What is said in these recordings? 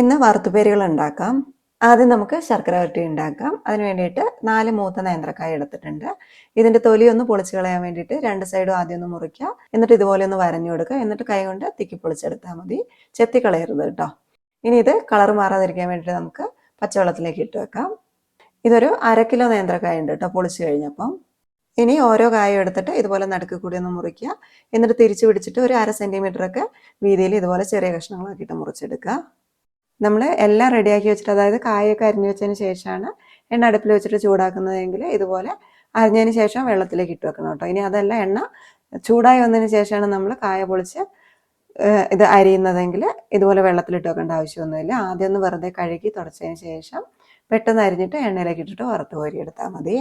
ഇന്ന് വറുത്തുപേരുകൾ ഉണ്ടാക്കാം ആദ്യം നമുക്ക് ശർക്കര വരട്ടി ഉണ്ടാക്കാം. അതിന് വേണ്ടിയിട്ട് നാല് മൂത്ത നേന്ത്രക്കായ എടുത്തിട്ടുണ്ട്. ഇതിന്റെ തൊലി ഒന്ന് പൊളിച്ച് കളയാൻ വേണ്ടിയിട്ട് രണ്ട് സൈഡും ആദ്യം ഒന്ന് മുറിക്കുക എന്നിട്ട് ഇതുപോലെ ഒന്ന് വരഞ്ഞു കൊടുക്കുക. എന്നിട്ട് കൈ കൊണ്ട് തിക്കി പൊളിച്ചെടുത്താൽ മതി. ചെത്തി കളയരുത് കേട്ടോ. ഇനി ഇത് കളർ മാറാതിരിക്കാൻ വേണ്ടിയിട്ട് നമുക്ക് പച്ചവെള്ളത്തിലേക്ക് ഇട്ട് വെക്കാം. ഇതൊരു അര കിലോ നേന്ത്രക്കായ ഉണ്ട് കേട്ടോ പൊളിച്ച് കഴിഞ്ഞപ്പം. ഇനി ഓരോ കായും എടുത്തിട്ട് ഇതുപോലെ നടുക്ക് കൂടി ഒന്ന് മുറിക്കുക. എന്നിട്ട് തിരിച്ചു പിടിച്ചിട്ട് ഒരു അര ഒക്കെ വീതിയിൽ ഇതുപോലെ ചെറിയ കഷ്ണങ്ങളാക്കിയിട്ട് മുറിച്ചെടുക്കുക. നമ്മൾ എല്ലാം റെഡിയാക്കി വെച്ചിട്ട് അതായത് കായൊക്കെ അരിഞ്ഞു വെച്ചതിന് ശേഷമാണ് എണ്ണ അടുപ്പിൽ വെച്ചിട്ട് ചൂടാക്കുന്നതെങ്കിൽ ഇതുപോലെ അരിഞ്ഞതിന് ശേഷം വെള്ളത്തിലേക്ക് ഇട്ട് വെക്കണം കേട്ടോ. ഇനി അതെല്ലാം എണ്ണ ചൂടായി വന്നതിന് ശേഷമാണ് നമ്മൾ കായ പൊളിച്ച് ഇത് അരിയുന്നതെങ്കിൽ ഇതുപോലെ വെള്ളത്തിലിട്ട് വെക്കേണ്ട ആവശ്യമൊന്നുമില്ല. ആദ്യം ഒന്ന് വെറുതെ കഴുകി തുടച്ചതിന് ശേഷം പെട്ടെന്ന് അരിഞ്ഞിട്ട് എണ്ണയിലേക്ക് ഇട്ടിട്ട് വറുത്ത് കോരി എടുത്താൽ മതി.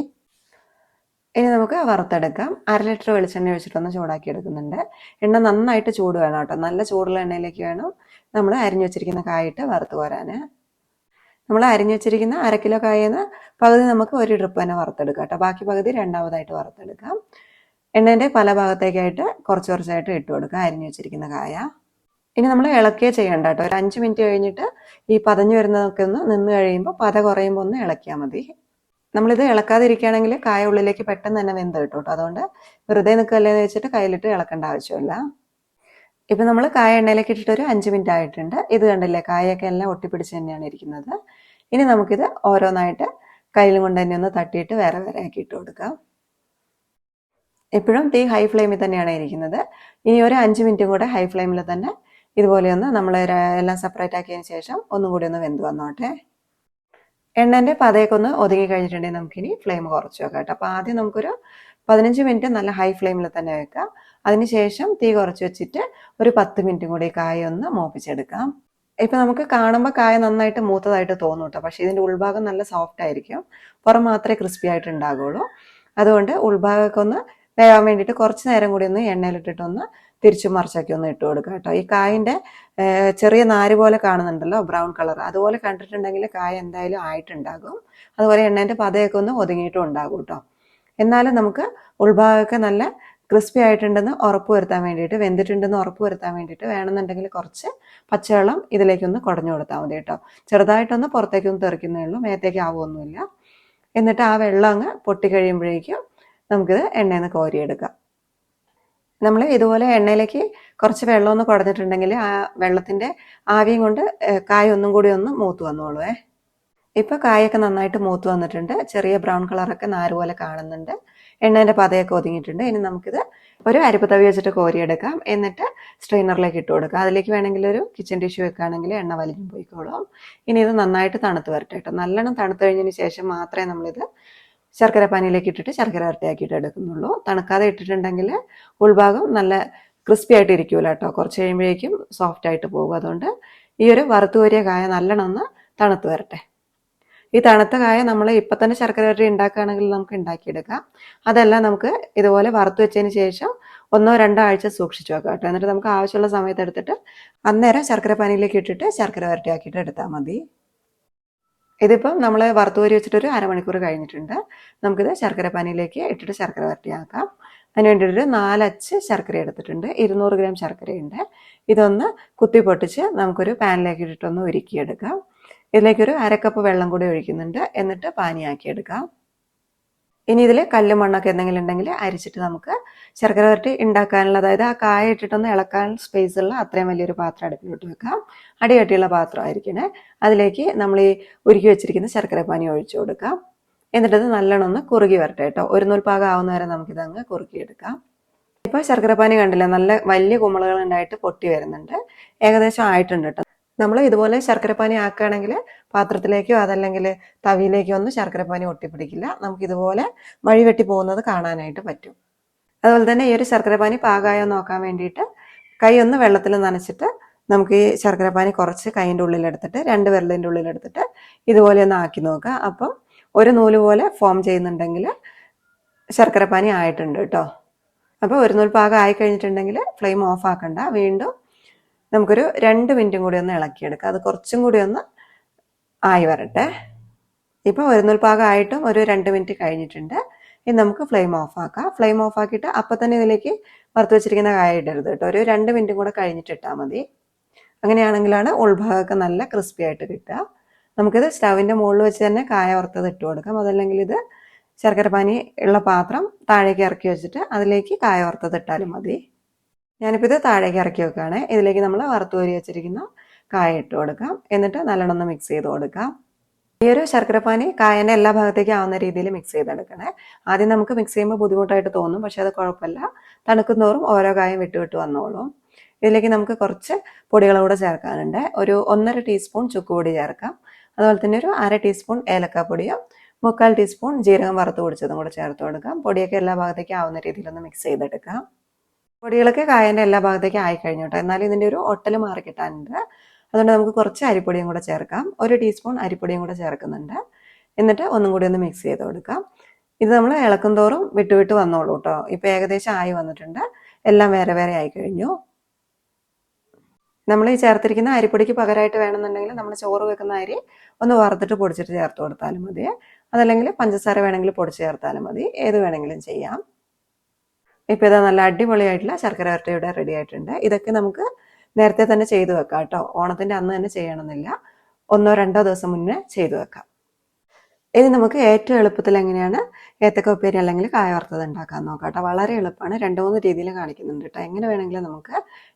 ഇനി നമുക്ക് വറുത്തെടുക്കാം. അര ലിറ്റർ വെളിച്ചെണ്ണ ഒഴിച്ചിട്ടൊന്ന് ചൂടാക്കി എടുക്കുന്നുണ്ട്. എണ്ണ നന്നായിട്ട് ചൂട് വേണം കേട്ടോ. നല്ല ചൂടുള്ള എണ്ണയിലേക്ക് വേണം നമ്മൾ അരിഞ്ഞു വെച്ചിരിക്കുന്ന കായിട്ട് വറുത്ത് കോരാൻ നമ്മൾ അരിഞ്ഞു വെച്ചിരിക്കുന്ന അര കിലോ കായെന്ന് പകുതി നമുക്ക് ഒരു ട്രിപ്പ് തന്നെ വറുത്തെടുക്കാം കേട്ടോ. ബാക്കി പകുതി രണ്ടാമതായിട്ട് വറുത്തെടുക്കാം. എണ്ണേന്റെ പല ഭാഗത്തേക്കായിട്ട് കുറച്ച് കുറച്ചായിട്ട് ഇട്ട് കൊടുക്കുക അരിഞ്ഞു വെച്ചിരിക്കുന്ന കായ. ഇനി നമ്മൾ ഇളക്കിയേ ചെയ്യേണ്ട കേട്ടോ. ഒരു അഞ്ച് മിനിറ്റ് കഴിഞ്ഞിട്ട് ഈ പതഞ്ഞു വരുന്നതൊക്കെ ഒന്ന് നിന്ന് കഴിയുമ്പോൾ പത കുറയുമ്പോൾ ഒന്ന് ഇളക്കിയാൽ മതി. നമ്മളിത് ഇളക്കാതിരിക്കുകയാണെങ്കിൽ കായ ഉള്ളിലേക്ക് പെട്ടെന്ന് തന്നെ വെന്ത് കിട്ടും കേട്ടോ അതുകൊണ്ട് വെറുതെ നിൽക്കല്ലേ എന്ന് വെച്ചിട്ട് കയ്യിലിട്ട് ഇളക്കേണ്ട ആവശ്യമില്ല. ഇപ്പം നമ്മൾ കായ എണ്ണയിലേക്ക് ഇട്ടിട്ട് ഒരു അഞ്ച് മിനിറ്റ് ആയിട്ടുണ്ട്. ഇത് കണ്ടില്ലേ കായൊക്കെ എല്ലാം ഒട്ടിപ്പിടിച്ച് തന്നെയാണ് ഇരിക്കുന്നത്. ഇനി നമുക്കിത് ഓരോന്നായിട്ട് കയ്യിലും കൊണ്ട് തന്നെ ഒന്ന് തട്ടിയിട്ട് വേറെ വേറെ ആക്കി ഇട്ട് കൊടുക്കാം. എപ്പോഴും തീ ഹൈ ഫ്ലെയിമിൽ തന്നെയാണ് ഇരിക്കുന്നത്. ഇനി ഒരു അഞ്ച് മിനിറ്റും കൂടെ ഹൈ ഫ്ലെയിമിൽ തന്നെ ഇതുപോലെ ഒന്ന് നമ്മൾ എല്ലാം സെപ്പറേറ്റ് ആക്കിയതിന് ശേഷം ഒന്നും കൂടി ഒന്ന് വെന്ത് വന്നോട്ടെ. എണ്ണന്റെ പതയൊക്കെ ഒന്ന് ഒതുങ്ങി കഴിഞ്ഞിട്ടുണ്ടെങ്കിൽ നമുക്കിനി ഫ്ലെയിം കുറച്ച് വെക്കാം കേട്ടോ. അപ്പോൾ ആദ്യം നമുക്കൊരു പതിനഞ്ച് മിനിറ്റ് നല്ല ഹൈ ഫ്ലെയിമിൽ തന്നെ വെക്കാം. അതിനുശേഷം തീ കുറച്ച് വെച്ചിട്ട് ഒരു പത്ത് മിനിറ്റും കൂടി കായ ഒന്ന് മൂപ്പിച്ചെടുക്കാം. ഇപ്പം നമുക്ക് കാണുമ്പോൾ കായ നന്നായിട്ട് മൂത്തതായിട്ട് തോന്നും കേട്ടോ. പക്ഷേ ഇതിന്റെ ഉൾഭാഗം നല്ല സോഫ്റ്റ് ആയിരിക്കും. പുറം മാത്രമേ ക്രിസ്പി ആയിട്ട് ഉണ്ടാകുള്ളൂ അതുകൊണ്ട് ഉൾഭാഗമൊക്കെ ഒന്ന് വേകാൻ വേണ്ടിയിട്ട് കുറച്ച് നേരം കൂടി ഒന്ന് എണ്ണയിലിട്ടിട്ടൊന്ന് തിരിച്ചു മറിച്ചാക്കി ഒന്ന് ഇട്ട് കൊടുക്കുക കേട്ടോ. ഈ കായിന്റെ ചെറിയ നാര് പോലെ കാണുന്നുണ്ടല്ലോ ബ്രൗൺ കളർ. അതുപോലെ കണ്ടിട്ടുണ്ടെങ്കിൽ കായ എന്തായാലും ആയിട്ടുണ്ടാകും. അതുപോലെ എണ്ണേന്റെ പതയൊക്കെ ഒന്ന് ഒതുങ്ങിയിട്ടും ഉണ്ടാകും കേട്ടോ. എന്നാലും നമുക്ക് ഉൾഭാഗമൊക്കെ നല്ല ക്രിസ്പി ആയിട്ടുണ്ടെന്ന് ഉറപ്പ് വരുത്താൻ വേണ്ടിയിട്ട് വെന്തിട്ടുണ്ടെന്ന് ഉറപ്പ് വരുത്താൻ വേണ്ടിയിട്ട് വേണമെന്നുണ്ടെങ്കിൽ കുറച്ച് പച്ചവെള്ളം ഇതിലേക്കൊന്ന് കുടഞ്ഞു കൊടുത്താൽ മതി കേട്ടോ. ചെറുതായിട്ടൊന്ന് പുറത്തേക്കൊന്ന് തെറിക്കുന്നേ ഉള്ളൂ മേത്തേക്ക് ആവുമൊന്നുമില്ല എന്നിട്ട് ആ വെള്ളം അങ്ങ് പൊട്ടി കഴിയുമ്പോഴേക്കും നമുക്കിത് എണ്ണയിൽ നിന്ന് കോരിയെടുക്കാം. നമ്മൾ ഇതുപോലെ എണ്ണയിലേക്ക് കുറച്ച് വെള്ളം ഒന്ന് കുടഞ്ഞിട്ടുണ്ടെങ്കിൽ ആ വെള്ളത്തിന്റെ ആവിയും കൊണ്ട് കായ ഒന്നും കൂടി ഒന്ന് മൂത്ത് വന്നോളൂ ഇപ്പോൾ കായൊക്കെ നന്നായിട്ട് മൂത്ത് വന്നിട്ടുണ്ട്. ചെറിയ ബ്രൗൺ കളറൊക്കെ നാര് പോലെ കാണുന്നുണ്ട്. എണ്ണേന്റെ പതയൊക്കെ ഒതുങ്ങിയിട്ടുണ്ട്. ഇനി നമുക്കിത് ഒരു അരിപ്പ് തവി വെച്ചിട്ട് കോരിയെടുക്കാം. എന്നിട്ട് സ്ട്രെയിനറിലേക്ക് ഇട്ട് കൊടുക്കാം. അതിലേക്ക് വേണമെങ്കിൽ ഒരു കിച്ചൺ ടിഷ്യൂ വെക്കുകയാണെങ്കിൽ എണ്ണ വലിഞ്ഞു പോയിക്കോളും. ഇനി ഇത് നന്നായിട്ട് തണുത്ത് വരട്ടെ കേട്ടോ. നല്ലോണം തണുത്ത് കഴിഞ്ഞതിന് ശേഷം മാത്രമേ നമ്മളിത് ശർക്കര പാനിയിലേക്ക് ഇട്ടിട്ട് ശർക്കര ഇരട്ടിയാക്കിയിട്ട് എടുക്കുന്നുള്ളൂ. തണുക്കാതെ ഇട്ടിട്ടുണ്ടെങ്കിൽ ഉൾഭാഗം നല്ല ക്രിസ്പി ആയിട്ട് ഇരിക്കൂല കേട്ടോ. കുറച്ച് കഴിയുമ്പോഴേക്കും സോഫ്റ്റ് ആയിട്ട് പോകും. അതുകൊണ്ട് ഈ ഒരു വറുത്തു കോരിയ കായ നല്ലോണം ഒന്ന് തണുത്ത് വരട്ടെ. ഈ തണുത്ത കായ നമ്മൾ ഇപ്പം തന്നെ ശർക്കര വരട്ടി ഉണ്ടാക്കുകയാണെങ്കിൽ നമുക്ക് ഉണ്ടാക്കിയെടുക്കാം. അതല്ല നമുക്ക് ഇതുപോലെ വറുത്ത് വെച്ചതിന് ശേഷം ഒന്നോ രണ്ടോ ആഴ്ച സൂക്ഷിച്ചു വെക്കാം കേട്ടോ. എന്നിട്ട് നമുക്ക് ആവശ്യമുള്ള സമയത്ത് എടുത്തിട്ട് അന്നേരം ശർക്കര പാനിയിലേക്ക് ഇട്ടിട്ട് ശർക്കര വരട്ടിയാക്കിയിട്ട് എടുത്താൽ മതി. ഇതിപ്പം നമ്മൾ വറുത്ത് കോരി വെച്ചിട്ട് ഒരു അരമണിക്കൂർ കഴിഞ്ഞിട്ടുണ്ട്. നമുക്കിത് ശർക്കര പാനിയിലേക്ക് ഇട്ടിട്ട് ശർക്കര വരട്ടിയാക്കാം. അതിന് വേണ്ടിയിട്ടൊരു നാലച്ച് ശർക്കര എടുത്തിട്ടുണ്ട്. ഇരുന്നൂറ് ഗ്രാം ശർക്കരയുണ്ട്. ഇതൊന്ന് കുത്തി പൊട്ടിച്ച് നമുക്കൊരു പാനിലേക്ക് ഇട്ടിട്ടൊന്ന് ഉരുക്കിയെടുക്കാം. ഇതിലേക്കൊരു അരക്കപ്പ് വെള്ളം കൂടി ഒഴിക്കുന്നുണ്ട്. എന്നിട്ട് പാനിയാക്കി എടുക്കാം ഇനി ഇതിൽ കല്ലും മണ്ണൊക്കെ എന്തെങ്കിലും ഉണ്ടെങ്കിൽ അരിച്ചിട്ട് നമുക്ക് ശർക്കര വരട്ടി ഉണ്ടാക്കാനുള്ള അതായത് ആ കായ ഇട്ടിട്ടൊന്ന് ഇളക്കാൻ സ്പേസ് ഉള്ള അത്രയും വലിയൊരു പാത്രം അടുപ്പിലോട്ട് വെക്കാം. അടികട്ടിയുള്ള പാത്രമായിരിക്കണേ. അതിലേക്ക് നമ്മൾ ഈ ഉരുക്കി വെച്ചിരിക്കുന്ന ശർക്കര പാനി ഒഴിച്ചു കൊടുക്കാം. എന്നിട്ടത് നല്ലോണം ഒന്ന് കുറുകി വരട്ടെ കേട്ടോ. ഒരു നൂൽപ്പാകം ആവുന്നവരെ നമുക്കിത് നമുക്കിതങ്ങ് കുറുക്കിയെടുക്കാം. ഇപ്പോൾ ശർക്കര പാനി കണ്ടില്ല നല്ല വലിയ കുമ്പളകൾ ഉണ്ടായിട്ട് പൊട്ടി വരുന്നുണ്ട്. ഏകദേശം ആയിട്ടുണ്ട് കേട്ടോ. നമ്മൾ ഇതുപോലെ ശർക്കരപ്പാനി ആക്കുകയാണെങ്കിൽ പാത്രത്തിലേക്കോ അതല്ലെങ്കിൽ തവിയിലേക്കോ ഒന്നും ശർക്കരപ്പാനി ഒട്ടിപ്പിടിക്കില്ല. നമുക്ക് ഇതുപോലെ വഴി വെട്ടി പോകുന്നത് കാണാനായിട്ട് പറ്റും. അതുപോലെ തന്നെ ഈ ഒരു ശർക്കരപ്പാനി പാകമായോ നോക്കാൻ വേണ്ടിയിട്ട് കൈ ഒന്ന് വെള്ളത്തിൽ നനച്ചിട്ട് നമുക്ക് ഈ ശർക്കരപ്പാനി കുറച്ച് കൈന്റെ ഉള്ളിലെടുത്തിട്ട് രണ്ട് വിരലിന്റെ ഉള്ളിലെടുത്തിട്ട് ഇതുപോലെ ഒന്ന് ആക്കി നോക്കുക. അപ്പം ഒരു നൂൽ പോലെ ഫോം ചെയ്യുന്നുണ്ടെങ്കിൽ ശർക്കരപ്പാനി ആയിട്ടുണ്ട് കേട്ടോ. അപ്പോൾ ഒരു നൂൽ പാകം ആയി കഴിഞ്ഞിട്ടുണ്ടെങ്കിൽ ഫ്ലെയിം ഓഫ് ആക്കണ്ട. വീണ്ടും നമുക്കൊരു രണ്ട് മിനിറ്റും കൂടി ഒന്ന് ഇളക്കിയെടുക്കാം. അത് കുറച്ചും കൂടി ഒന്ന് ആയി വരട്ടെ. ഇപ്പോൾ ആയിട്ടും ഒരു രണ്ട് മിനിറ്റ് കഴിഞ്ഞിട്ടുണ്ട്. ഇനി നമുക്ക് ഫ്ലെയിം ഓഫ് ആക്കാം. ഫ്ലെയിം ഓഫ് ആക്കിയിട്ട് അപ്പം തന്നെ ഇതിലേക്ക് വറുത്ത് വെച്ചിരിക്കുന്ന കായ ഇടരുത് കേട്ടോ. ഒരു രണ്ട് മിനിറ്റും കൂടെ കഴിഞ്ഞിട്ട് ഇട്ടാൽ മതി. അങ്ങനെയാണെങ്കിലാണ് ഉൾഭാഗമൊക്കെ നല്ല ക്രിസ്പി ആയിട്ട് കിട്ടുക. നമുക്കിത് സ്റ്റവിന്റെ മുകളിൽ വെച്ച് തന്നെ കായ വറുത്തത് ഇട്ട് കൊടുക്കാം. അതല്ലെങ്കിൽ ഇത് ശർക്കര പാനി ഉള്ള പാത്രം താഴേക്ക് ഇറക്കി വെച്ചിട്ട് അതിലേക്ക് കായ വറുത്തത് ഇട്ടാലും മതി. ഞാനിപ്പോൾ ഇത് താഴേക്ക് ഇറക്കി വെക്കുകയാണ്. ഇതിലേക്ക് നമ്മൾ വറുത്ത് കോരി വെച്ചിരിക്കുന്ന കായ ഇട്ട് കൊടുക്കാം. എന്നിട്ട് നല്ലോണം മിക്സ് ചെയ്ത് കൊടുക്കാം. ഈ ഒരു ശർക്കരപ്പാനി കായന്റെ എല്ലാ ഭാഗത്തേക്കും ആവുന്ന രീതിയിൽ മിക്സ് ചെയ്തെടുക്കണേ. ആദ്യം നമുക്ക് മിക്സ് ചെയ്യുമ്പോൾ ബുദ്ധിമുട്ടായിട്ട് തോന്നും. പക്ഷേ അത് കുഴപ്പമില്ല. തണുക്കുന്നോറും ഓരോ കായം വിട്ട് വിട്ട് വന്നോളും. ഇതിലേക്ക് നമുക്ക് കുറച്ച് പൊടികളൂടെ ചേർക്കാനുണ്ട്. ഒരു ഒന്നര ടീസ്പൂൺ ചുക്കുപൊടി ചേർക്കാം. അതുപോലെ തന്നെ ഒരു അര ടീസ്പൂൺ ഏലക്കാപ്പൊടിയും മുക്കാൽ ടീസ്പൂൺ ജീരകം വറുത്ത് പൊടിച്ചതും കൂടെ ചേർത്ത് കൊടുക്കാം. പൊടിയൊക്കെ എല്ലാ ഭാഗത്തേക്കും ആവുന്ന രീതിയിലൊന്ന് മിക്സ് ചെയ്തെടുക്കാം. പൊടികളൊക്കെ കായന്റെ എല്ലാ ഭാഗത്തേക്കും ആയി കഴിഞ്ഞു കേട്ടോ എന്നാലും ഇതിന്റെ ഒരു ഒട്ടൽ മാറി കിട്ടാനുണ്ട്. അതുകൊണ്ട് നമുക്ക് കുറച്ച് അരിപ്പൊടിയും കൂടെ ചേർക്കാം. ഒരു ടീസ്പൂൺ അരിപ്പൊടിയും കൂടെ ചേർക്കുന്നുണ്ട്. എന്നിട്ട് ഒന്നും കൂടി ഒന്ന് മിക്സ് ചെയ്ത് കൊടുക്കാം. ഇത് നമ്മൾ ഇളക്കും തോറും വിട്ടു വിട്ട് വന്നോളൂ കേട്ടോ ഇപ്പം ഏകദേശം ആയി വന്നിട്ടുണ്ട്. എല്ലാം വേറെ വേറെ ആയി കഴിഞ്ഞു. നമ്മൾ ഈ ചേർത്തിരിക്കുന്ന അരിപ്പൊടിക്ക് പകരമായിട്ട് വേണമെന്നുണ്ടെങ്കിൽ നമ്മൾ ചോറ് വെക്കുന്ന അരി ഒന്ന് വറുത്തിട്ട് പൊടിച്ചിട്ട് ചേർത്ത് കൊടുത്താലും മതി. അതല്ലെങ്കിൽ പഞ്ചസാര വേണമെങ്കിൽ പൊടിച്ച് ചേർത്താലും മതി. ഏത് വേണമെങ്കിലും ചെയ്യാം. ഇപ്പോൾ ഇതാ നല്ല അടിപൊളിയായിട്ടുള്ള ശർക്കര ഇവിടെ റെഡി ആയിട്ടുണ്ട്. ഇതൊക്കെ നമുക്ക് നേരത്തെ തന്നെ ചെയ്തു വെക്കാം കേട്ടോ. ഓണത്തിന്റെ അന്ന് തന്നെ ചെയ്യണമെന്നില്ല. ഒന്നോ രണ്ടോ ദിവസം മുന്നേ ചെയ്തു വെക്കാം. ഇനി നമുക്ക് ഏറ്റവും എളുപ്പത്തിൽ എങ്ങനെയാണ് ഏത്തക്ക ഉപ്പേരി അല്ലെങ്കിൽ കായ വറുത്തത് ഉണ്ടാക്കാൻ നോക്കാം കേട്ടോ. വളരെ എളുപ്പമാണ്. രണ്ട് മൂന്ന് രീതിയിൽ കാണിക്കുന്നുണ്ട് കേട്ടോ. എങ്ങനെ വേണമെങ്കിലും നമുക്ക്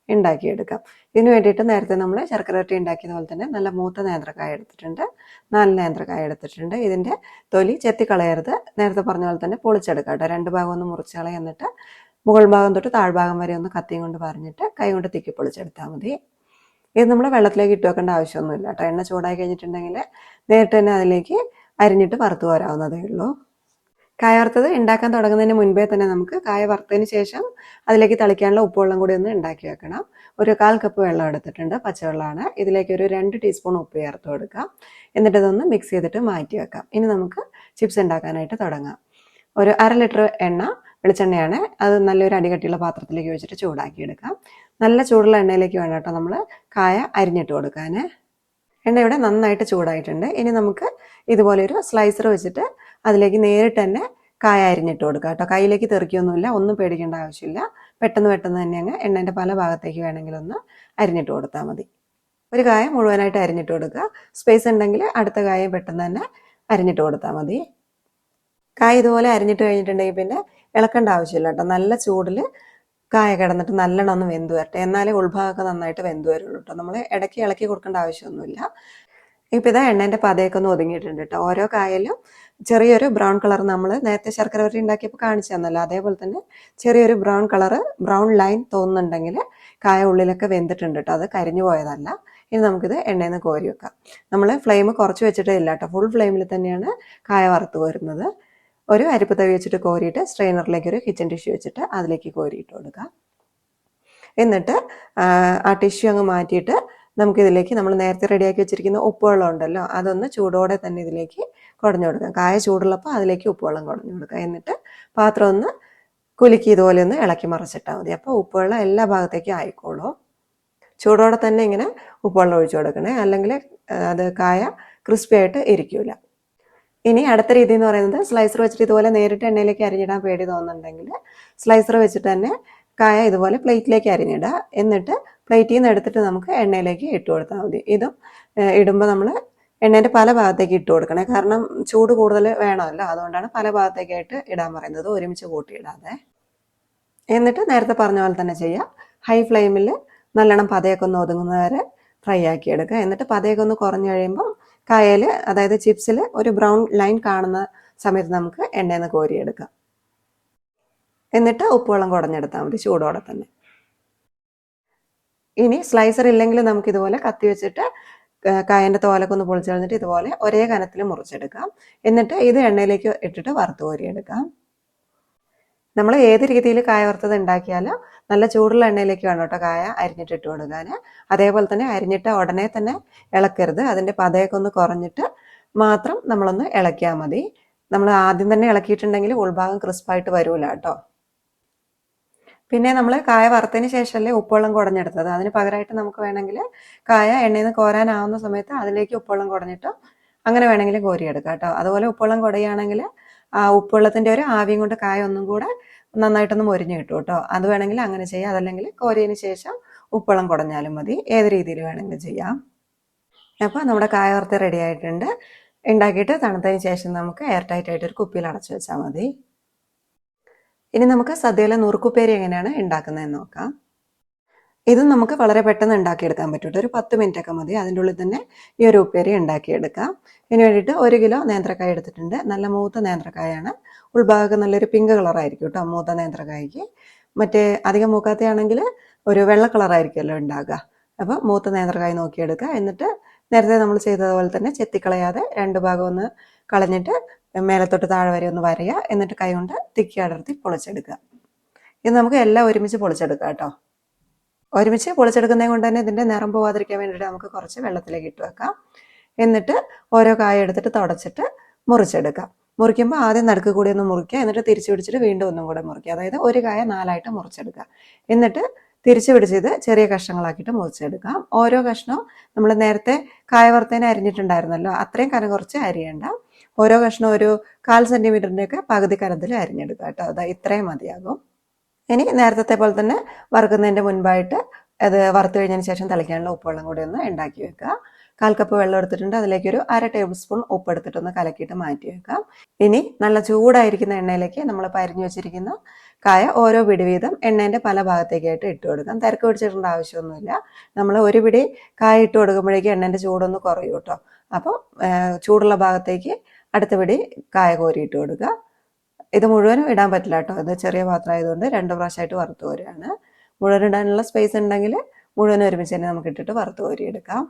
ഉണ്ടാക്കിയെടുക്കാം. ഇതിനു വേണ്ടിയിട്ട് നേരത്തെ നമ്മൾ ശർക്കര വരട്ടി ഉണ്ടാക്കിയത് പോലെ തന്നെ നല്ല മൂത്ത നേന്ത്രക്കായ എടുത്തിട്ടുണ്ട്. നാല് നേന്ത്രക്കായ എടുത്തിട്ടുണ്ട്. ഇതിന്റെ തൊലി ചെത്തി കളയരുത് നേരത്തെ പറഞ്ഞ പോലെ തന്നെ പൊളിച്ചെടുക്കാം കേട്ടോ. രണ്ട് ഭാഗം ഒന്ന് മുറിച്ച് കളയെന്നിട്ട് മുകൾ ഭാഗം തൊട്ട് താഴ്ഭാഗം വരെ ഒന്ന് കത്തിയും കൊണ്ട് പറഞ്ഞിട്ട് കൈ കൊണ്ട് തിക്കി പൊളിച്ചെടുത്താൽ മതി. ഇത് നമ്മൾ വെള്ളത്തിലേക്ക് ഇട്ട് വെക്കേണ്ട ആവശ്യമൊന്നുമില്ല കേട്ടോ. എണ്ണ ചൂടായി കഴിഞ്ഞിട്ടുണ്ടെങ്കിൽ നേരിട്ട് തന്നെ അതിലേക്ക് അരിഞ്ഞിട്ട് വറുത്ത് പോരാവുന്നതേ ഉള്ളൂ. കായ വറുത്തത് ഉണ്ടാക്കാൻ തുടങ്ങുന്നതിന് മുൻപേ തന്നെ നമുക്ക് കായ വറുത്തതിന് ശേഷം അതിലേക്ക് തളിക്കാനുള്ള ഉപ്പുവെള്ളം കൂടി ഒന്ന് ഉണ്ടാക്കി വെക്കണം. ഒരു കാൽ കപ്പ് വെള്ളം എടുത്തിട്ടുണ്ട് പച്ചവെള്ളമാണ്. ഇതിലേക്ക് ഒരു രണ്ട് ടീസ്പൂൺ ഉപ്പ് ചേർത്ത് കൊടുക്കാം എന്നിട്ട് ഇതൊന്ന് മിക്സ് ചെയ്തിട്ട് മാറ്റി വെക്കാം. ഇനി നമുക്ക് ചിപ്സ് ഉണ്ടാക്കാനായിട്ട് തുടങ്ങാം. ഒരു അര ലിറ്റർ എണ്ണ വെളിച്ചെണ്ണയാണ്. അത് നല്ലൊരു അടികട്ടിയുള്ള പാത്രത്തിലേക്ക് വെച്ചിട്ട് ചൂടാക്കി എടുക്കാം നല്ല ചൂടുള്ള എണ്ണയിലേക്ക് വേണം കേട്ടോ നമ്മൾ കായ അരിഞ്ഞിട്ട് കൊടുക്കാൻ എണ്ണ ഇവിടെ നന്നായിട്ട് ചൂടായിട്ടുണ്ട്. ഇനി നമുക്ക് ഇതുപോലെ ഒരു സ്ലൈസർ വെച്ചിട്ട് അതിലേക്ക് നേരിട്ട് തന്നെ കായ അരിഞ്ഞിട്ട് കൊടുക്കുക കേട്ടോ. കയ്യിലേക്ക് തെറിക്കൊന്നുമില്ല ഒന്നും പേടിക്കേണ്ട ആവശ്യമില്ല. പെട്ടെന്ന് പെട്ടെന്ന് തന്നെ അങ്ങ് എണ്ണേന്റെ പല ഭാഗത്തേക്ക് വേണമെങ്കിൽ ഒന്ന് അരിഞ്ഞിട്ട് കൊടുത്താൽ മതി. ഒരു കായ മുഴുവനായിട്ട് അരിഞ്ഞിട്ട് കൊടുക്കുക. സ്പേസ് ഉണ്ടെങ്കിൽ അടുത്ത കായ പെട്ടെന്ന് തന്നെ അരിഞ്ഞിട്ട് കൊടുത്താൽ മതി. കായ ഇതുപോലെ അരിഞ്ഞിട്ട് കഴിഞ്ഞിട്ടുണ്ടെങ്കിൽ പിന്നെ ഇളക്കേണ്ട ആവശ്യമില്ല കേട്ടോ. നല്ല ചൂടിൽ കായ കിടന്നിട്ട് നല്ലോണം ഒന്ന് വെന്ത് വരട്ടെ. എന്നാലേ ഉൾഭാഗമൊക്കെ നന്നായിട്ട് വെന്ത് വരുള്ളൂ കേട്ടോ. നമ്മൾ ഇടയ്ക്ക് ഇളക്കി കൊടുക്കേണ്ട ആവശ്യമൊന്നുമില്ല. ഇപ്പം ഇതാ എണ്ണേന്റെ പതയൊക്കെ ഒന്ന് ഒതുങ്ങിയിട്ടുണ്ട് കേട്ടോ. ഓരോ കായലും ചെറിയൊരു ബ്രൗൺ കളർ നമ്മൾ നേരത്തെ ശർക്കര വരി ഉണ്ടാക്കിയപ്പോൾ കാണിച്ചു തന്നല്ലോ അതേപോലെ തന്നെ ചെറിയൊരു ബ്രൗൺ കളർ ബ്രൗൺ ലൈൻ തോന്നുന്നുണ്ടെങ്കിൽ കായ ഉള്ളിലൊക്കെ വെന്തിട്ടുണ്ട് കേട്ടോ. അത് കരിഞ്ഞു പോയതല്ല. ഇനി നമുക്കിത് എണ്ണയിൽ നിന്ന് കോരി വെക്കാം. നമ്മൾ ഫ്ലെയിം കുറച്ച് വെച്ചിട്ടേ ഇല്ല കേട്ടോ. ഫുൾ ഫ്ലെയിമിൽ തന്നെയാണ് കായ വറുത്ത് വരുന്നത് ഒരു അരിപ്പ് തവി വെച്ചിട്ട് കോരിയിട്ട് സ്ട്രെയിനറിലേക്ക് ഒരു കിച്ചൺ ടിഷ്യൂ വെച്ചിട്ട് അതിലേക്ക് കോരിയിട്ട് കൊടുക്കുക. എന്നിട്ട് ആ ടിഷ്യൂ അങ്ങ് മാറ്റിയിട്ട് നമുക്കിതിലേക്ക് നമ്മൾ നേരത്തെ റെഡിയാക്കി വെച്ചിരിക്കുന്ന ഉപ്പുവെള്ളം ഉണ്ടല്ലോ അതൊന്ന് ചൂടോടെ തന്നെ ഇതിലേക്ക് കുടഞ്ഞു കൊടുക്കാം കായ ചൂടുള്ളപ്പോൾ അതിലേക്ക് ഉപ്പുവെള്ളം കുടഞ്ഞു കൊടുക്കുക. എന്നിട്ട് പാത്രം ഒന്ന് കുലുക്കി ഇതുപോലെ ഒന്ന് ഇളക്കി മറിച്ചിട്ടാൽ മതി. അപ്പോൾ ഉപ്പുവെള്ളം എല്ലാ ഭാഗത്തേക്കും ആയിക്കോളൂ. ചൂടോടെ തന്നെ ഇങ്ങനെ ഉപ്പുവെള്ളം ഒഴിച്ചു കൊടുക്കണേ. അല്ലെങ്കിൽ അത് കായ ക്രിസ്പി ആയിട്ട് ഇരിക്കില്ല ഇനി അടുത്ത രീതി എന്ന് പറയുന്നത് സ്ലൈസർ വെച്ചിട്ട് ഇതുപോലെ നേരിട്ട് എണ്ണയിലേക്ക് അരിഞ്ഞിടാൻ പേടി തോന്നുന്നുണ്ടെങ്കിൽ സ്ലൈസർ വെച്ചിട്ട് തന്നെ കായ ഇതുപോലെ പ്ലേറ്റിലേക്ക് അരിഞ്ഞിടുക. എന്നിട്ട് പ്ലേറ്റിൽ നിന്ന് എടുത്തിട്ട് നമുക്ക് എണ്ണയിലേക്ക് ഇട്ട് കൊടുത്താൽ മതി. ഇതും ഇടുമ്പോൾ നമ്മൾ എണ്ണേന്റെ പല ഭാഗത്തേക്ക് ഇട്ട് കൊടുക്കണേ. കാരണം ചൂട് കൂടുതൽ വേണമല്ലോ. അതുകൊണ്ടാണ് പല ഭാഗത്തേക്കായിട്ട് ഇടാൻ പറയുന്നത്. ഒരുമിച്ച് കൂട്ടിയിടാതെ. എന്നിട്ട് നേരത്തെ പറഞ്ഞ പോലെ തന്നെ ചെയ്യാം. ഹൈ ഫ്ലെയിമിൽ നല്ലോണം പതയൊക്കെ ഒന്ന് ഒതുങ്ങുന്നവരെ ഫ്രൈ ആക്കി എടുക്കുക എന്നിട്ട് പതയൊക്കെ ഒന്ന് കുറഞ്ഞു കഴിയുമ്പോൾ കായൽ അതായത് ചിപ്സിൽ ഒരു ബ്രൗൺ ലൈൻ കാണുന്ന സമയത്ത് നമുക്ക് എണ്ണയിൽ നിന്ന് കോരിയെടുക്കാം. എന്നിട്ട് ഉപ്പുവെള്ളം കുടഞ്ഞെടുത്താൽ മതി ചൂടോടെ തന്നെ. ഇനി സ്ലൈസർ ഇല്ലെങ്കിൽ നമുക്ക് ഇതുപോലെ കത്തി വെച്ചിട്ട് കായന്റെ ഒന്ന് പൊളിച്ച് കളഞ്ഞിട്ട് ഇതുപോലെ ഒരേ കനത്തിൽ മുറിച്ചെടുക്കാം. എന്നിട്ട് ഇത് എണ്ണയിലേക്ക് ഇട്ടിട്ട് വറുത്ത് കോരിയെടുക്കാം. നമ്മൾ ഏത് രീതിയിൽ കായ വറുത്തത് ഉണ്ടാക്കിയാലും നല്ല ചൂടുള്ള എണ്ണയിലേക്ക് വേണം കേട്ടോ കായ അരിഞ്ഞിട്ട് ഇട്ട് കൊടുക്കാൻ. അതേപോലെ തന്നെ അരിഞ്ഞിട്ട് ഉടനെ തന്നെ ഇളക്കരുത്. അതിന്റെ പതയൊക്കെ ഒന്ന് കുറഞ്ഞിട്ട് മാത്രം നമ്മളൊന്ന് ഇളക്കിയാൽ മതി. നമ്മൾ ആദ്യം തന്നെ ഇളക്കിയിട്ടുണ്ടെങ്കിൽ ഉൾഭാഗം ക്രിസ്പായിട്ട് വരൂല കേട്ടോ. പിന്നെ നമ്മൾ കായ വറുത്തതിന് ശേഷമല്ലേ ഉപ്പുവെള്ളം കുടഞ്ഞെടുത്തത്? അതിന് പകരമായിട്ട് നമുക്ക് വേണമെങ്കിൽ കായ എണ്ണയിൽ നിന്ന് കോരാനാവുന്ന സമയത്ത് അതിലേക്ക് ഉപ്പുവെള്ളം കുടഞ്ഞിട്ട് അങ്ങനെ വേണമെങ്കിൽ കോരിയെടുക്കാം കേട്ടോ. അതുപോലെ ഉപ്പുവെള്ളം കുടയുകയാണെങ്കിൽ ആ ഉപ്പുവെള്ളത്തിന്റെ ഒരു ആവിയും കൊണ്ട് കായ ഒന്നും കൂടെ നന്നായിട്ടൊന്ന് മൊരിഞ്ഞ് കിട്ടും കേട്ടോ. അത് വേണമെങ്കിൽ അങ്ങനെ ചെയ്യാം. അതല്ലെങ്കിൽ കോരിയതിന് ശേഷം ഉപ്പളം കുടഞ്ഞാലും മതി. ഏത് രീതിയിൽ വേണമെങ്കിലും ചെയ്യാം. അപ്പോൾ നമ്മുടെ കായ വറുത്ത് റെഡി ആയിട്ടുണ്ട്. ഉണ്ടാക്കിയിട്ട് തണുത്തതിന് ശേഷം നമുക്ക് എയർ ടൈറ്റ് ആയിട്ട് ഒരു കുപ്പിയിൽ അടച്ചു വെച്ചാൽ മതി. ഇനി നമുക്ക് സദ്യയിലെ നുറുക്കുപ്പേരി എങ്ങനെയാണ് ഉണ്ടാക്കുന്നതെന്ന് നോക്കാം. ഇതും നമുക്ക് വളരെ പെട്ടെന്ന് ഉണ്ടാക്കിയെടുക്കാൻ പറ്റും ഒരു പത്ത് മിനിറ്റ് ഒക്കെ മതി. അതിന്റെ ഉള്ളിൽ തന്നെ ഈ ഒരു ഉപ്പേരി ഉണ്ടാക്കിയെടുക്കാം. ഇതിന് വേണ്ടിയിട്ട് ഒരു കിലോ നേന്ത്രക്കായ എടുത്തിട്ടുണ്ട്. നല്ല മൂത്ത നേന്ത്രക്കായാണ്. ഉൾഭാഗം നല്ലൊരു പിങ്ക് കളറായിരിക്കും കേട്ടോ മൂത്ത നേന്ത്രക്കായ്ക്ക്. മറ്റേ അധികം മൂക്കാത്തയാണെങ്കിൽ ഒരു വെള്ള കളറായിരിക്കുമല്ലോ ഉണ്ടാകുക. അപ്പോൾ മൂത്ത നേന്ത്രക്കായ നോക്കിയെടുക്കുക. എന്നിട്ട് നേരത്തെ നമ്മൾ ചെയ്തതുപോലെ തന്നെ ചെത്തിക്കളയാതെ രണ്ട് ഭാഗം ഒന്ന് കളഞ്ഞിട്ട് മേലത്തോട്ട് താഴെ വരെ ഒന്ന് വരയുക. എന്നിട്ട് കൈ കൊണ്ട് തിക്കി അടർത്തി പൊളിച്ചെടുക്കുക. ഇത് നമുക്ക് എല്ലാം ഒരുമിച്ച് പൊളിച്ചെടുക്കാം കേട്ടോ. ഒരുമിച്ച് പൊളിച്ചെടുക്കുന്നത് കൊണ്ട് തന്നെ ഇതിന്റെ നിറം പോവാതിരിക്കാൻ വേണ്ടിയിട്ട് നമുക്ക് കുറച്ച് വെള്ളത്തിലേക്ക് ഇട്ട് വെക്കാം. എന്നിട്ട് ഓരോ കായ എടുത്തിട്ട് തുടച്ചിട്ട് മുറിച്ചെടുക്കാം. മുറിക്കുമ്പോൾ ആദ്യം നടുക്ക് കൂടി ഒന്ന് മുറിക്കുക. എന്നിട്ട് തിരിച്ചു പിടിച്ചിട്ട് വീണ്ടും ഒന്നും കൂടെ മുറിക്കുക. അതായത് ഒരു കായ നാലായിട്ട് മുറിച്ചെടുക്കുക. എന്നിട്ട് തിരിച്ചു പിടിച്ചത് ചെറിയ കഷ്ണങ്ങളാക്കിയിട്ട് മുറിച്ചെടുക്കാം. ഓരോ കഷ്ണവും നമ്മൾ നേരത്തെ കായ വറുത്തേനെ അരിഞ്ഞിട്ടുണ്ടായിരുന്നല്ലോ. അത്രയും കനം കുറച്ച് അരിയണ്ട. ഓരോ കഷ്ണം ഒരു കാൽ സെന്റിമീറ്ററിന്റെയൊക്കെ പകുതി കനത്തിൽ അരിഞ്ഞെടുക്കുക കേട്ടോ. അതാ ഇത്രയും മതിയാകും. ഇനി നേരത്തെ പോലെ തന്നെ വറുക്കുന്നതിന്റെ മുൻപായിട്ട് അത് വറുത്തു കഴിഞ്ഞതിന് ശേഷം തിളയ്ക്കാനുള്ള ഉപ്പുവെള്ളം കൂടി ഒന്ന് ഉണ്ടാക്കി വെക്കുക. കാൽ കപ്പ് വെള്ളം എടുത്തിട്ടുണ്ട്. അതിലേക്ക് ഒരു അര ടേബിൾ സ്പൂൺ ഉപ്പ് എടുത്തിട്ടൊന്ന് കലക്കിയിട്ട് മാറ്റി വെക്കാം. ഇനി നല്ല ചൂടായിരിക്കുന്ന എണ്ണയിലേക്ക് നമ്മൾ പരിഞ്ഞു വെച്ചിരിക്കുന്ന കായ ഓരോ പിടി വീതം എണ്ണേന്റെ പല ഭാഗത്തേക്കായിട്ട് ഇട്ട് കൊടുക്കാം. തിരക്ക് പിടിച്ചിടേണ്ട ആവശ്യമൊന്നുമില്ല. നമ്മൾ ഒരു പിടി കായ ഇട്ട് കൊടുക്കുമ്പോഴേക്കും എണ്ണേന്റെ ചൂടൊന്ന് കുറയും കേട്ടോ. അപ്പോൾ ചൂടുള്ള ഭാഗത്തേക്ക് അടുത്ത പിടി കായ കോരി ഇട്ട് കൊടുക്കുക. ഇത് മുഴുവനും ഇടാൻ പറ്റില്ല കേട്ടോ. ഇത് ചെറിയ പാത്രം ആയതുകൊണ്ട് രണ്ട് പ്രാവശ്യമായിട്ട് വറുത്ത് കോരുകയാണ്. മുഴുവൻ ഇടാനുള്ള സ്പേസ് ഉണ്ടെങ്കിൽ മുഴുവൻ ഒരുമിച്ച് തന്നെ നമുക്ക് ഇട്ടിട്ട് വറുത്ത് കോരി എടുക്കാം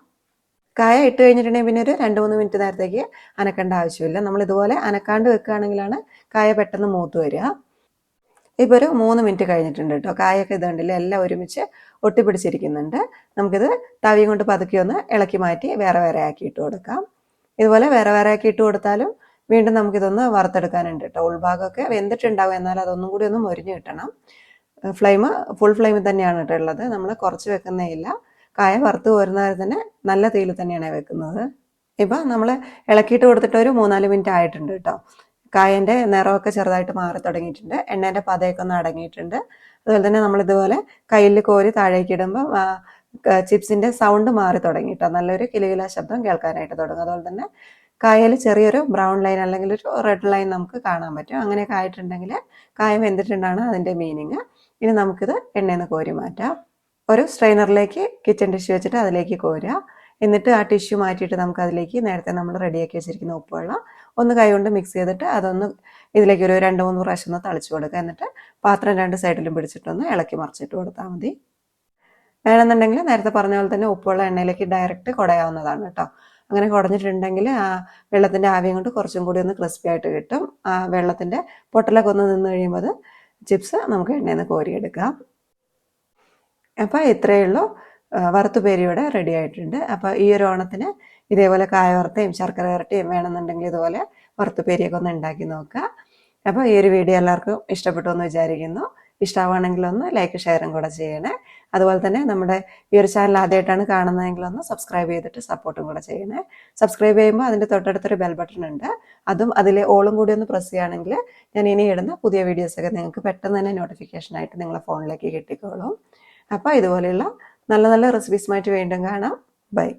കായ ഇട്ട് കഴിഞ്ഞിട്ടുണ്ടെങ്കിൽ പിന്നെ ഒരു രണ്ട് മൂന്ന് മിനിറ്റ് നേരത്തേക്ക് അനക്കേണ്ട ആവശ്യമില്ല. നമ്മൾ ഇതുപോലെ അനക്കാണ്ട് വെക്കുകയാണെങ്കിലാണ് കായ പെട്ടെന്ന് മൂത്ത് വരിക. ഇപ്പോൾ ഒരു മൂന്ന് മിനിറ്റ് കഴിഞ്ഞിട്ടുണ്ട് കേട്ടോ. കായൊക്കെ ഇതുണ്ടല്ലോ എല്ലാം ഒരുമിച്ച് ഒട്ടിപ്പിടിച്ചിരിക്കുന്നുണ്ട്. നമുക്കിത് തവിയും കൊണ്ട് പതുക്കി ഒന്ന് ഇളക്കി മാറ്റി വേറെ വേറെ ആക്കി ഇട്ട് കൊടുക്കാം. ഇതുപോലെ വേറെ വേറെ ആക്കി ഇട്ട് കൊടുത്താലും വീണ്ടും നമുക്കിതൊന്ന് വറുത്തെടുക്കാനുണ്ട് കേട്ടോ. ഉൾഭാഗമൊക്കെ വെന്തിട്ടുണ്ടാവും. എന്നാൽ അതൊന്നും കൂടി ഒന്ന് മൊരിഞ്ഞ് കിട്ടണം. ഫ്ലെയിം ഫുൾ ഫ്ലെയിമിൽ തന്നെയാണ് കേട്ടോ ഉള്ളത്. നമ്മൾ കുറച്ച് വെക്കുന്നേ ഇല്ല കായ വറുത്ത് പോരുന്നവർ തന്നെ നല്ല തീയിൽ തന്നെയാണ് വെക്കുന്നത്. ഇപ്പം നമ്മൾ ഇളക്കിയിട്ട് കൊടുത്തിട്ട് ഒരു മൂന്നാൽ മിനിറ്റ് ആയിട്ടുണ്ട് കേട്ടോ. കായന്റെ നിറമൊക്കെ ചെറുതായിട്ട് മാറി തുടങ്ങിയിട്ടുണ്ട്. എണ്ണേന്റെ പതയൊക്കെ ഒന്ന് അടങ്ങിയിട്ടുണ്ട്. അതുപോലെ തന്നെ നമ്മൾ ഇതുപോലെ കയ്യിൽ കോരി താഴേക്ക് ഇടുമ്പോൾ ചിപ്സിന്റെ സൗണ്ട് മാറി തുടങ്ങി കേട്ടോ. നല്ലൊരു കിലുകില ശബ്ദം കേൾക്കാനായിട്ട് തുടങ്ങും. അതുപോലെ തന്നെ കായയിൽ ചെറിയൊരു ബ്രൗൺ ലൈൻ അല്ലെങ്കിൽ ഒരു റെഡ് ലൈൻ നമുക്ക് കാണാൻ പറ്റും. അങ്ങനെയൊക്കെ ആയിട്ടുണ്ടെങ്കിൽ കായം വെന്തിട്ടുണ്ടാണ് അതിന്റെ മീനിങ് ഇനി നമുക്കിത് എണ്ണയിൽ നിന്ന് കോരി മാറ്റാം. ഒരു സ്ട്രെയിനറിലേക്ക് കിച്ചൺ ടിഷ്യൂ വെച്ചിട്ട് അതിലേക്ക് കോരുക. എന്നിട്ട് ആ ടിഷ്യൂ മാറ്റിയിട്ട് നമുക്ക് അതിലേക്ക് നേരത്തെ നമ്മൾ റെഡിയാക്കി വെച്ചിരിക്കുന്ന ഉപ്പുവെള്ളം ഒന്ന് കൈകൊണ്ട് മിക്സ് ചെയ്തിട്ട് അതൊന്ന് ഇതിലേക്ക് ഒരു രണ്ട് മൂന്ന് പ്രാവശ്യം ഒന്ന് തളിച്ചു കൊടുക്കുക. എന്നിട്ട് പാത്രം രണ്ട് സൈഡിലും പിടിച്ചിട്ടൊന്ന് ഇളക്കി മറിച്ചിട്ട് കൊടുത്താൽ മതി. വേണമെന്നുണ്ടെങ്കിൽ നേരത്തെ പറഞ്ഞ പോലെ തന്നെ ഉപ്പുവെള്ളം എണ്ണയിലേക്ക് ഡയറക്റ്റ് കുടയാവുന്നതാണ് കേട്ടോ. അങ്ങനെ കുറഞ്ഞിട്ടുണ്ടെങ്കിൽ ആ വെള്ളത്തിന്റെ ആവിയും കൊണ്ട് കുറച്ചും കൂടി ഒന്ന് ക്രിസ്പി ആയിട്ട് കിട്ടും. ആ വെള്ളത്തിന്റെ പൊട്ടലൊക്കെ ഒന്ന് നിന്ന് കഴിയുമ്പോൾ ചിപ്സ് നമുക്ക് എണ്ണയിൽ നിന്ന് കോരിയെടുക്കാം. അപ്പോൾ ഇത്രയേ ഉള്ളൂ. വറുത്തുപേരിയോടെ റെഡി ആയിട്ടുണ്ട്. അപ്പോൾ ഈ ഒരു ഓണത്തിന് ഇതേപോലെ കായ വറുത്തയും ശർക്കര വരട്ടിയും വേണമെന്നുണ്ടെങ്കിൽ ഇതുപോലെ വറുത്തുപേരിയൊക്കെ ഒന്ന് ഉണ്ടാക്കി നോക്കുക. അപ്പോൾ ഈ ഒരു വീഡിയോ എല്ലാവർക്കും ഇഷ്ടപ്പെട്ടു എന്ന് വിചാരിക്കുന്നു. ഇഷ്ടമാണെങ്കിൽ ഒന്ന് ലൈക്ക് ഷെയറും കൂടെ ചെയ്യണേ. അതുപോലെ തന്നെ നമ്മുടെ ഈ ഒരു ചാനൽ ആദ്യമായിട്ടാണ് കാണുന്നതെങ്കിൽ ഒന്ന് സബ്സ്ക്രൈബ് ചെയ്തിട്ട് സപ്പോർട്ടും കൂടെ ചെയ്യണേ. സബ്സ്ക്രൈബ് ചെയ്യുമ്പോൾ അതിന്റെ തൊട്ടടുത്തൊരു ബെൽ ബട്ടൺ ഉണ്ട്. അതും അതിലെ ഓളും കൂടി ഒന്ന് പ്രസ് ചെയ്യുകയാണെങ്കിൽ ഞാൻ ഇനി ഇടുന്ന പുതിയ വീഡിയോസൊക്കെ നിങ്ങൾക്ക് പെട്ടെന്ന് തന്നെ നോട്ടിഫിക്കേഷനായിട്ട് നിങ്ങളുടെ നിങ്ങളെ ഫോണിലേക്ക് കിട്ടിക്കോളും. അപ്പോൾ ഇതുപോലെയുള്ള നല്ല നല്ല റെസിപ്പീസുമായിട്ട് വീണ്ടും കാണാം. ബൈ